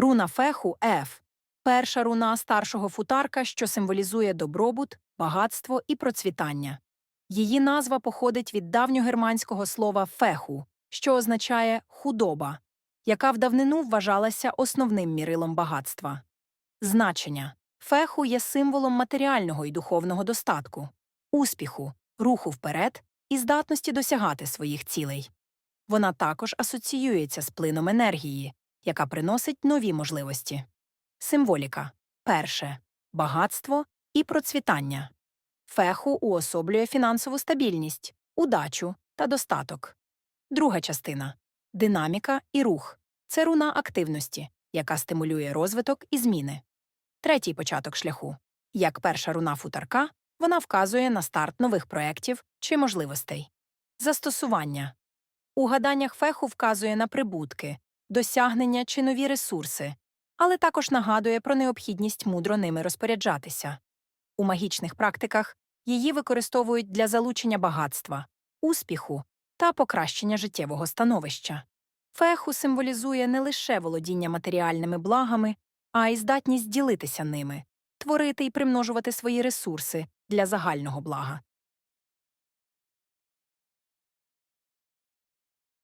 Руна феху Ф. Перша руна старшого футарка, що символізує добробут, багатство і процвітання. Її назва походить від давньогерманського слова феху, що означає худоба, яка в давнину вважалася основним мірилом багатства. Значення феху є символом матеріального і духовного достатку, успіху, руху вперед і здатності досягати своїх цілей. Вона також асоціюється з плином енергії, яка приносить нові можливості. Символіка перше багатство і процвітання. Феху уособлює фінансову стабільність, удачу та достаток. Друга частина динаміка і рух це руна активності, яка стимулює розвиток і зміни. Третій початок шляху як перша руна футарка, вона вказує на старт нових проєктів чи можливостей. Застосування у гаданнях феху вказує на прибутки, досягнення чи нові ресурси, але також нагадує про необхідність мудро ними розпоряджатися. У магічних практиках її використовують для залучення багатства, успіху та покращення життєвого становища. Феху символізує не лише володіння матеріальними благами, а й здатність ділитися ними, творити і примножувати свої ресурси для загального блага.